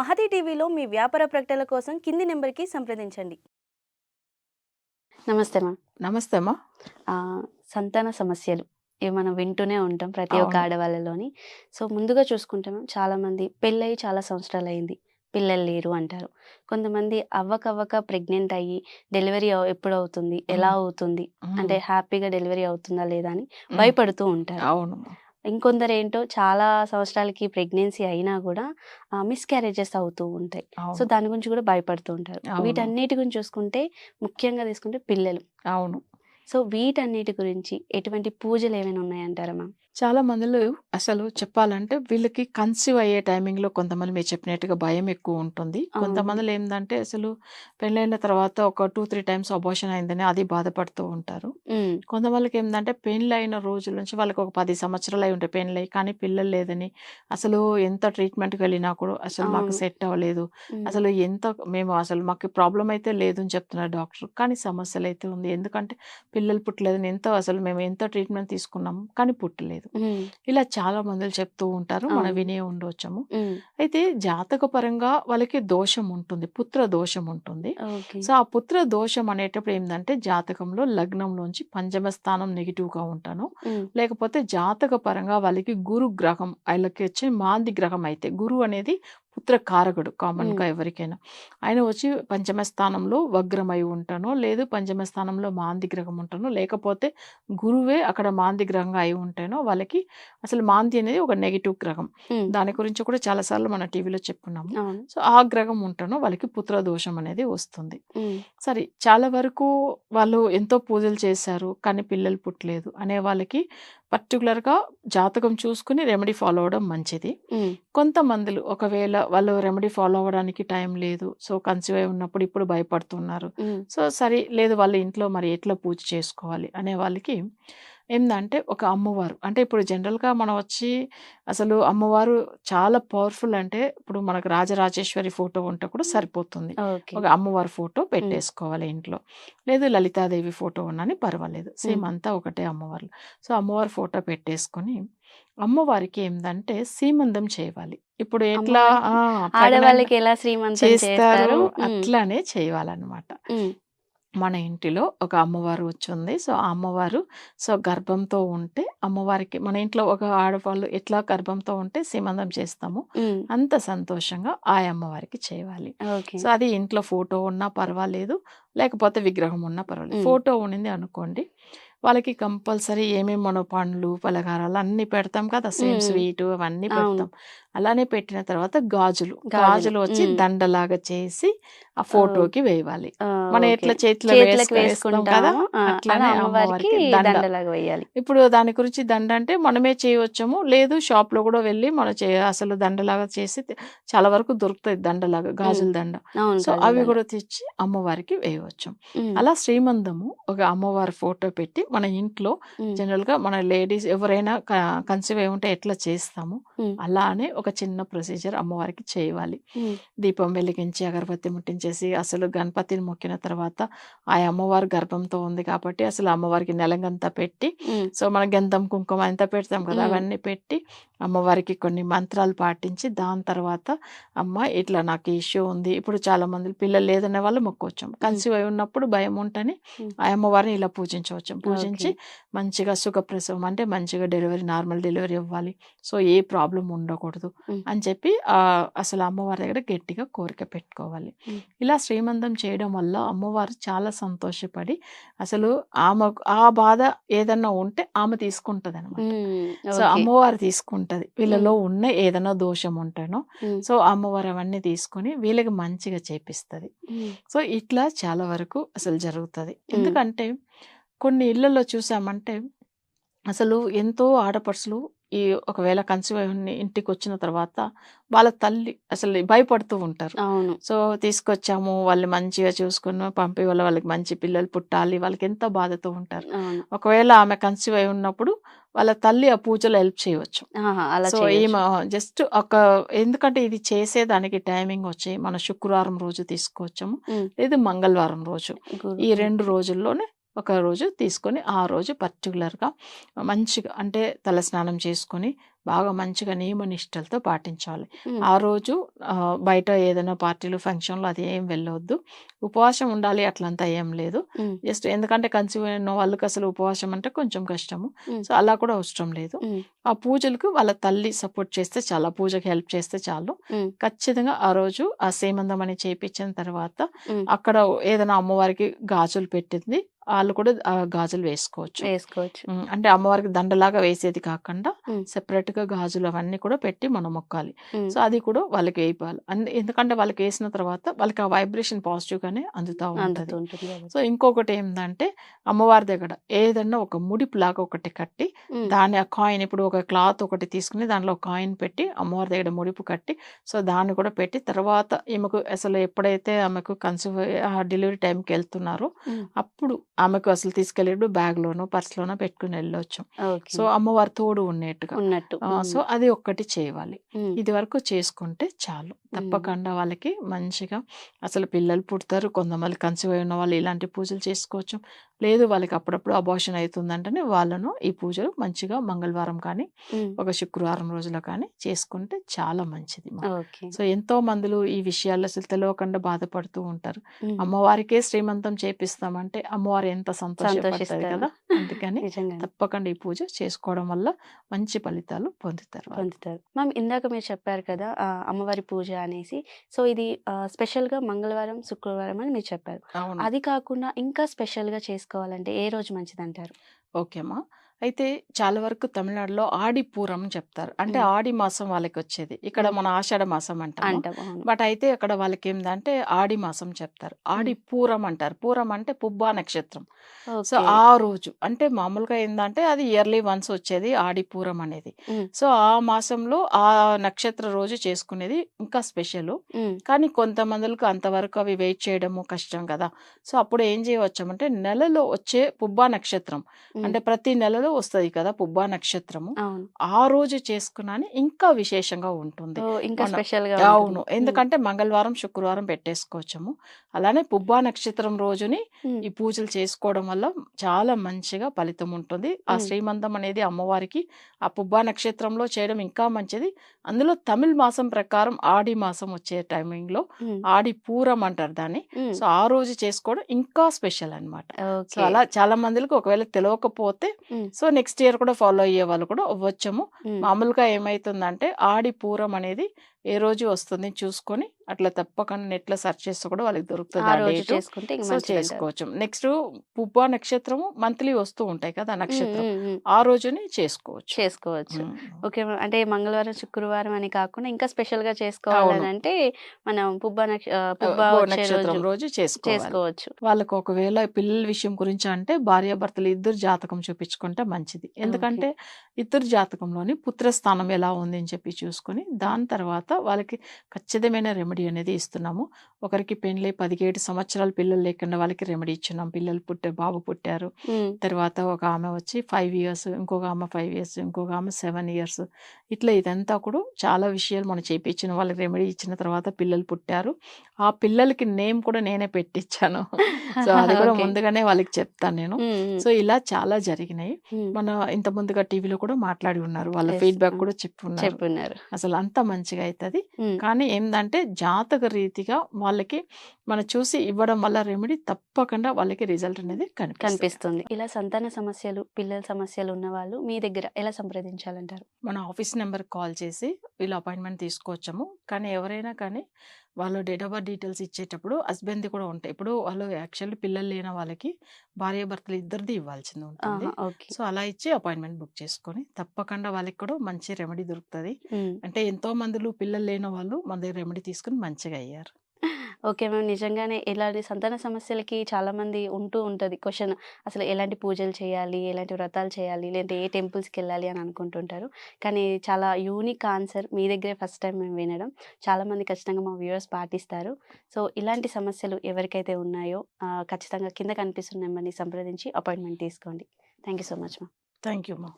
మహతి టీవీలో మీ వ్యాపార ప్రకటనల కోసం కింది నెంబర్కి సంప్రదించండి. నమస్తే మా నమస్తే అమ్మా. ఆ, సంతాన సమస్యలు ఇవి మనం వింటూనే ఉంటాం ప్రతి ఒక్క అవును. ఆడవాళ్ళలోని. సో ముందుగా చూసుకుంటే మనం చాలా మంది పెళ్ళయి చాలా సంవత్సరాలు అయింది పిల్లలు లేరు అంటారు. కొంతమంది అవ్వకవ్వక ప్రెగ్నెంట్ అయ్యి డెలివరీ ఎప్పుడు అవుతుంది ఎలా. అవుతుంది. అంటే హ్యాపీగా డెలివరీ అవుతుందా లేదా అని. భయపడుతూ ఉంటారు. అవును ఇంకొందరు ఏంటో చాలా సంవత్సరాలకి ప్రెగ్నెన్సీ అయినా కూడా మిస్క్యారేజెస్ అవుతూ ఉంటాయి. సో దాని గురించి కూడా భయపడుతూ ఉంటారు. వీటన్నిటి గురించి చూసుకుంటే ముఖ్యంగా తీసుకుంటే పిల్లలు. అవును. సో వీటన్నిటి గురించి ఎటువంటి పూజలు ఏమైనా ఉన్నాయంటారా మ్యామ్? చాలా మందిలో అసలు చెప్పాలంటే వీళ్ళకి కన్సీవ్ అయ్యే టైమింగ్లో కొంతమంది మీరు చెప్పినట్టుగా భయం ఎక్కువ ఉంటుంది. కొంతమందిలో ఏంటంటే అసలు పెళ్ళైన తర్వాత ఒక టూ త్రీ టైమ్స్ అబోషన్ అయిందని అది బాధపడుతూ ఉంటారు. కొంతమందికి ఏంటంటే పెళ్ళైన రోజుల నుంచి వాళ్ళకి ఒక పది సంవత్సరాలు అయి ఉంటాయి పెళ్ళై కానీ పిల్లలు లేదని అసలు ఎంత ట్రీట్మెంట్కి వెళ్ళినా కూడా అసలు మాకు. సెట్ అవ్వలేదు. అసలు ఎంత మేము అసలు మాకు ప్రాబ్లం అయితే లేదు అని చెప్తున్నారు డాక్టర్. కానీ సమస్యలు అయితే ఉంది. ఎందుకంటే పిల్లలు పుట్టలేదని ఎంతో అసలు మేము ఎంత ట్రీట్మెంట్ తీసుకున్నాము కానీ పుట్టలేదు. ఇలా చాలా మందులు చెప్తూ ఉంటారు మనం. వినే ఉండవచ్చము అయితే జాతక పరంగా వాళ్ళకి దోషం ఉంటుంది పుత్ర దోషం ఉంటుంది. సో ఆ పుత్ర దోషం అనేటప్పుడు ఏంటంటే జాతకంలో లగ్నంలోంచి పంచమ స్థానం నెగిటివ్గా ఉంటాను. ఉమ్, లేకపోతే జాతక పరంగా వాళ్ళకి గురు గ్రహం వాళ్ళకి వచ్చి మాంది గ్రహం అయితే గురు అనేది పుత్ర కారకుడు కామన్గా ఎవరికైనా. ఆయన వచ్చి పంచమ స్థానంలో వగ్రమై ఉంటానో లేదు పంచమ స్థానంలో మాంది గ్రహం ఉంటానో లేకపోతే గురువే అక్కడ మాంది గ్రహంగా అయి ఉంటానో వాళ్ళకి అసలు మాంది అనేది ఒక నెగిటివ్ గ్రహం. దాని గురించి కూడా చాలాసార్లు మన టీవీలో చెప్పుకున్నాము అవును. సో ఆ గ్రహం ఉంటానో వాళ్ళకి పుత్ర దోషం అనేది వస్తుంది. సరే చాలా వరకు వాళ్ళు ఎంతో పూజలు చేశారు కానీ పిల్లలు పుట్టలేదు అనే వాళ్ళకి పర్టికులర్గా జాతకం చూసుకుని రెమెడీ ఫాలో అవ్వడం మంచిది. ఉమ్, కొంతమందిలు ఒకవేళ వాళ్ళు రెమెడీ ఫాలో అవ్వడానికి టైం లేదు సో కన్సీవ్ అయి ఉన్నప్పుడు ఇప్పుడు భయపడుతున్నారు. సో సరే లేదు వాళ్ళ ఇంట్లో మరి ఎట్లా పూజ చేసుకోవాలి అనే వాళ్ళకి ఏంటంటే ఒక అమ్మవారు. అంటే ఇప్పుడు జనరల్గా మనం వచ్చి అసలు అమ్మవారు చాలా పవర్ఫుల్ అంటే ఇప్పుడు మనకు రాజరాజేశ్వరి ఫోటో ఉంటే కూడా సరిపోతుంది. ఓకే. ఒక అమ్మవారి ఫోటో పెట్టేసుకోవాలి ఇంట్లో. లేదు లలితాదేవి ఫోటో ఉన్నని పర్వాలేదు. సేమ్ అంతా ఒకటే అమ్మవారు. సో అమ్మవారి ఫోటో పెట్టేసుకొని అమ్మవారికి ఏంటంటే సీమందం చేయాలి. ఇప్పుడు ఎట్లా ఆ, ఆడవాళ్ళకి ఎలా శ్రీమంతం చేస్తారు అట్లానే చేయాలన్నమాట. మన ఇంటిలో ఒక అమ్మవారు వచ్చింది. సో ఆ అమ్మవారు సో గర్భంతో ఉంటే అమ్మవారికి మన ఇంట్లో ఒక ఆడవాళ్ళు ఎట్లా గర్భంతో ఉంటే సీమందం చేస్తాము అంత సంతోషంగా ఆ అమ్మవారికి చేయాలి. సో అది ఇంట్లో ఫోటో ఉన్నా పర్వాలేదు. లేకపోతే విగ్రహం ఉన్నా పర్వాలేదు. ఫోటో ఉండింది అనుకోండి వాళ్ళకి కంపల్సరీ ఏమేమి మనం పండ్లు పలహారాలు అన్నీ పెడతాం కదా. సేమ్. స్వీట్ అవన్నీ అవును. పెడతాం. అలానే పెట్టిన తర్వాత గాజులు. గాజులు. వచ్చి. దండలాగా చేసి ఆ ఫోటోకి వేయాలి. మనం. ఎట్లా చేతిలో చేతులకు వేసుకు- వేస్తాం కదా వేసుకుంటాము? ఆ, అట్లానే అలా అమ్మవారికి అమ్మవారికి దండ. దండలాగా వేయాలి. ఇప్పుడు దాని గురించి దండ అంటే మనమే చేయవచ్చము. లేదు షాప్లో కూడా వెళ్ళి మనం అసలు దండలాగా చేసి చాలా వరకు దొరుకుతాయి దండలాగా గాజుల దండ. సో అవి. కూడా తెచ్చి అమ్మవారికి వేయవచ్చు అలా శ్రీమందము ఒక అమ్మవారి ఫోటో పెట్టి మన ఇంట్లో జనరల్గా మన లేడీస్ ఎవరైనా కన్సీవ్ అయి ఉంటే ఎట్లా చేస్తాము? అలానే ఒక చిన్న ప్రొసీజర్ అమ్మవారికి చేయాలి. దీపం వెలిగించి అగరబత్తి ముట్టించేసి అసలు గణపతిని మొక్కిన తర్వాత ఆ అమ్మవారు గర్భంతో ఉంది కాబట్టి అసలు అమ్మవారికి నెలంగంతా పెట్టి సో మన గంధం కుంకుమ అంతా పెడతాం కదా. అవన్నీ పెట్టి అమ్మవారికి కొన్ని మంత్రాలు పాటించి దాని తర్వాత అమ్మ ఇట్లా నాకు ఇష్యూ ఉంది ఇప్పుడు చాలా మంది పిల్లలు లేదనే వాళ్ళు మొక్కోవచ్చు కన్సీవ్ అయి ఉన్నప్పుడు భయం ఉంటని. ఆ అమ్మవారిని ఇలా పూజించవచ్చు పూజించి. మంచిగా సుఖప్రసవం అంటే మంచిగా డెలివరీ నార్మల్ డెలివరీ ఇవ్వాలి సో ఏ ప్రాబ్లం ఉండకూడదు. అని చెప్పి అసలు అమ్మవారి దగ్గర గట్టిగా కోరిక పెట్టుకోవాలి. ఇలా శ్రీమంతం చేయడం వల్ల అమ్మవారు చాలా సంతోషపడి అసలు ఆమె ఆ బాధ ఏదన్నా ఉంటే ఆమె తీసుకుంటది అనమాట సో. అమ్మవారు తీసుకుంటది. వీళ్ళలో ఉన్న ఏదైనా దోషం ఉంటేనో సో అమ్మవారు అవన్నీ తీసుకొని వీళ్ళకి మంచిగా చేపిస్తుంది. సో ఇట్లా చాలా వరకు అసలు జరుగుతుంది. ఎందుకంటే కొన్ని ఇళ్ళలో చూసామంటే అసలు ఎంతో ఆడపడుచులు ఈ ఒకవేళ కన్సీవ్ అయి ఉండి ఇంటికి వచ్చిన తర్వాత వాళ్ళ తల్లి అసలు భయపడుతూ ఉంటారు. అవును. సో తీసుకొచ్చాము వాళ్ళు మంచిగా చూసుకుని పంపి వాళ్ళ వాళ్ళకి మంచి పిల్లలు పుట్టాలి వాళ్ళకి ఎంత బాధతో ఉంటారు. ఒకవేళ ఆమె కన్సీవ్ అయి ఉన్నప్పుడు వాళ్ళ తల్లి ఆ పూజలో హెల్ప్ చేయవచ్చు. సో. ఈమె జస్ట్ ఒక ఎందుకంటే ఇది చేసేదానికి టైమింగ్ వచ్చి మన శుక్రవారం రోజు తీసుకోవచ్చాము లేదు మంగళవారం రోజు. ఈ రెండు రోజుల్లోనే ఒక రోజు తీసుకొని ఆ రోజు పర్టికులర్గా మంచిగా అంటే తలస్నానం చేసుకొని బాగా మంచిగా నియమ నిష్టలతో పాటించాలి ఆ రోజు బయట ఏదైనా పార్టీలు ఫంక్షన్లు అది ఏం వెళ్ళవద్దు ఉపవాసం ఉండాలి అట్లంతా ఏం లేదు. జస్ట్ ఎందుకంటే కన్సీవ్ అయిన వాళ్ళకి అసలు ఉపవాసం అంటే కొంచెం కష్టము. సో అలా కూడా అవసరం లేదు. ఆ పూజలకు వాళ్ళ తల్లి సపోర్ట్ చేస్తే చాలా. పూజకి హెల్ప్ చేస్తే చాలు. ఖచ్చితంగా ఆ రోజు ఆ సేమందం అని చేపించిన తర్వాత. అక్కడ ఏదైనా అమ్మవారికి గాజులు పెట్టింది. వాళ్ళు కూడా గాజులు వేసుకోవచ్చు. వేసుకోవచ్చు. అంటే అమ్మవారికి దండలాగా వేసేది కాకుండా. సెపరేట్గా గాజులు అవన్నీ కూడా పెట్టి మనం మొక్కాలి. సో అది కూడా వాళ్ళకి వేయాలి అందు- ఎందుకంటే వాళ్ళకి వేసిన తర్వాత వాళ్ళకి ఆ వైబ్రేషన్ పాజిటివ్ గానే అందుతా ఉంటుంది. సో ఇంకొకటి ఏంటంటే అమ్మవారి దగ్గర ఏదన్నా ఒక ముడిపు లాగా ఒకటి కట్టి దాన్ని ఆ కాయిన్ ఇప్పుడు ఒక క్లాత్ ఒకటి తీసుకుని దాంట్లో కాయిన్ పెట్టి అమ్మవారి దగ్గర ముడిపు కట్టి సో దాన్ని కూడా పెట్టి తర్వాత ఈమెకు అసలు ఎప్పుడైతే ఆమెకు కన్సీవ్ డెలివరీ టైంకి వెళ్తున్నారో అప్పుడు ఆమెకు అసలు తీసుకెళ్ళి బ్యాగ్లోనో పర్స్లోనో పెట్టుకుని వెళ్ళొచ్చు. సో అమ్మవారి తోడు ఉన్నట్టుగా ఉన్నట్టు. సో అది ఒక్కటి చేయాలి. ఇది వరకు చేసుకుంటే చాలు. తప్పకుండా వాళ్ళకి మంచిగా అసలు పిల్లలు పుడతారు. కొంతమంది కన్సీవ్ అయి ఉన్న వాళ్ళు ఇలాంటి పూజలు చేసుకోవచ్చు. లేదు వాళ్ళకి అప్పుడప్పుడు అబార్షన్ అవుతుందంటేనే వాళ్ళను ఈ పూజలు మంచిగా మంగళవారం కానీ ఒక శుక్రవారం రోజులో కానీ చేసుకుంటే చాలా మంచిది సో ఎంతో మందులు ఈ విషయాలు అసలు తెలియకుండా బాధపడుతూ ఉంటారు. అమ్మవారికే శ్రీమంతం చేపిస్తామంటే అమ్మవారు ఎంత సంతోషపడుతుంది సంతోషిస్తారు. కదా! అందుకని తప్పకుండా ఈ పూజ చేసుకోవడం వల్ల మంచి ఫలితాలు పొందుతారు. పొందుతారు. మ్యామ్ ఇందాక మీరు చెప్పారు కదా అమ్మవారి పూజ అనేసి. సో ఇది స్పెషల్గా మంగళవారం శుక్రవారం అని మీరు చెప్పారు. అది కాకుండా ఇంకా స్పెషల్గా చేసుకోవాలంటే ఏ రోజు మంచిది అంటారు ఓకేమ్మా అయితే చాలా వరకు తమిళనాడులో ఆడి పూరం చెప్తారు. అంటే. ఆడి మాసం వాళ్ళకి వచ్చేది. ఇక్కడ. మన ఆషాఢ మాసం అంటాం బట్ అయితే అక్కడ వాళ్ళకి ఏంటంటే ఆడి మాసం చెప్తారు. ఆడి పూరం అంటారు. పూరం అంటే పుబ్బా నక్షత్రం. సో ఆ రోజు అంటే మామూలుగా ఏంటంటే అది ఇయర్లీ వన్స్ వచ్చేది ఆడి పూరం అనేది. సో ఆ మాసంలో ఆ నక్షత్ర రోజు చేసుకునేది ఇంకా స్పెషల్. కానీ కొంతమందికి అంతవరకు అవి వెయిట్ చేయడము కష్టం కదా. సో అప్పుడు ఏం చేయవచ్చు అంటే నెలలో వచ్చే పుబ్బా నక్షత్రం. అంటే ప్రతి నెలలో వస్తుంది కదా పుబ్బా నక్షత్రము. ఆ రోజు చేసుకున్నాని ఇంకా విశేషంగా ఉంటుంది. ఇంకా స్పెషల్గా అవును. ఎందుకంటే మంగళవారం శుక్రవారం పెట్టేసుకోవచ్చము. అలానే పుబ్బా నక్షత్రం రోజుని ఈ పూజలు చేసుకోవడం వల్ల చాలా మంచిగా ఫలితం ఉంటుంది. ఆ. శ్రీమంతం అనేది అమ్మవారికి ఆ పుబ్బా నక్షత్రంలో చేయడం ఇంకా మంచిది. అందులో తమిళ్ మాసం ప్రకారం ఆడి మాసం వచ్చే టైమింగ్లో ఆడి పూరం అంటారు దాన్ని. సో ఆ రోజు చేసుకోవడం ఇంకా స్పెషల్ అన్నమాట. సో అలా చాలా మందికి ఒకవేళ తెలియకపోతే సో నెక్స్ట్ ఇయర్ కూడా ఫాలో అయ్యే వాళ్ళు కూడా అవ్వచ్చము. మామూలుగా ఏమైతుందంటే ఆడి పూరం అనేది ఏ రోజు వస్తుంది చూసుకొని అట్లా తప్పకుండా నెట్లో సెర్చ్ చేస్తే కూడా వాళ్ళకి దొరుకుతుంది సో. చేసుకోవచ్చు. నెక్స్ట్ పుబ్బా నక్షత్రము మంత్లీ వస్తూ ఉంటాయి కదా నక్షత్రం. ఆ రోజుని చేసుకోవచ్చు. చేసుకోవచ్చు. ఓకే. అంటే మంగళవారం శుక్రవారం అని కాకుండా ఇంకా స్పెషల్గా చేసుకోవాలని. అంటే మనం పుబ్బ నక్షత్రం రోజు చేసుకోవచ్చు. వాళ్ళకు ఒకవేళ పిల్లల విషయం గురించి అంటే భార్యాభర్తలు ఇద్దరు జాతకం చూపించుకుంటే మంచిది. ఎందుకంటే ఇద్దరు జాతకంలోని పుత్రస్థానం ఎలా ఉంది అని చెప్పి చూసుకొని దాని తర్వాత వాళ్ళకి ఖచ్చితమైన రెమెడీ అనేది ఇస్తున్నాము. ఒకరికి పెళ్ళి పదిహేడు సంవత్సరాల పిల్లలు లేకుండా వాళ్ళకి రెమెడీ ఇచ్చున్నాం. పిల్లలు పుట్టే బాబు పుట్టారు. తర్వాత ఒక ఆమె వచ్చి ఫైవ్ ఇయర్స్ ఇంకొక ఆమె ఫైవ్ ఇయర్స్ ఇంకొక ఆమె సెవెన్ ఇయర్స్. ఇట్లా ఇదంతా కూడా చాలా విషయాలు మనం చేపించిన వాళ్ళకి రెమెడీ ఇచ్చిన తర్వాత పిల్లలు పుట్టారు. ఆ పిల్లలకి నేమ్ కూడా నేనే పెట్టించాను సో అది కూడా. ముందుగానే వాళ్ళకి చెప్తాను నేను. సో ఇలా చాలా జరిగినాయి. మన ఇంత ముందుగా టీవీలో కూడా మాట్లాడి ఉన్నారు. వాళ్ళ ఫీడ్బ్యాక్. కూడా చెప్పున్నారు అసలు అంత మంచిగా అవుతుంది. కానీ ఏంటంటే జాతక రీతిగా వాళ్ళకి మనం చూసి ఇవ్వడం వల్ల రెమెడీ తప్పకుండా వాళ్ళకి రిజల్ట్ అనేది కనిపిస్తుంది. కనిపిస్తుంది. ఇలా సంతాన సమస్యలు పిల్లల సమస్యలు ఉన్న వాళ్ళు మీ దగ్గర ఎలా సంప్రదించాలంటారు? మన ఆఫీస్ నెంబర్ కాల్ చేసి వీళ్ళు అపాయింట్మెంట్ తీసుకోవచ్చాము. కానీ ఎవరైనా కానీ వాళ్ళు డేట్ ఆఫ్ బర్త్ డీటెయిల్స్ ఇచ్చేటప్పుడు హస్బెండ్ది కూడా ఉంటాయి. ఇప్పుడు వాళ్ళు యాక్చువల్లీ పిల్లలు లేని వాళ్ళకి భార్య భర్తలు ఇద్దరిది ఇవ్వాల్సింది ఉంటుంది. సో అలా ఇచ్చి అపాయింట్మెంట్ బుక్ చేసుకొని తప్పకుండా వాళ్ళకి కూడా మంచి రెమెడీ దొరుకుతుంది. అంటే ఎంతో మందిలో పిల్లలు లేని వాళ్ళు మన దగ్గర రెమెడీ తీసుకుని మంచిగా అయ్యారు. Okay ma'am. నిజంగానే ఇలాంటి సంతాన సమస్యలకి చాలామంది ఉంటూ ఉంటుంది. క్వశ్చన్ అసలు ఎలాంటి పూజలు చేయాలి ఎలాంటి వ్రతాలు చేయాలి లేదంటే ఏ టెంపుల్స్కి వెళ్ళాలి అని అనుకుంటుంటారు. కానీ చాలా యూనిక్ ఆన్సర్ మీ దగ్గరే ఫస్ట్ టైం మేము వినడం. చాలామంది ఖచ్చితంగా మా వ్యూవర్స్ పాటిస్తారు. సో ఇలాంటి సమస్యలు ఎవరికైతే ఉన్నాయో ఖచ్చితంగా కింద కనిపిస్తున్న నెంబర్ని సంప్రదించి అపాయింట్మెంట్ తీసుకోండి. Thank you so much ma'am. Thank you మా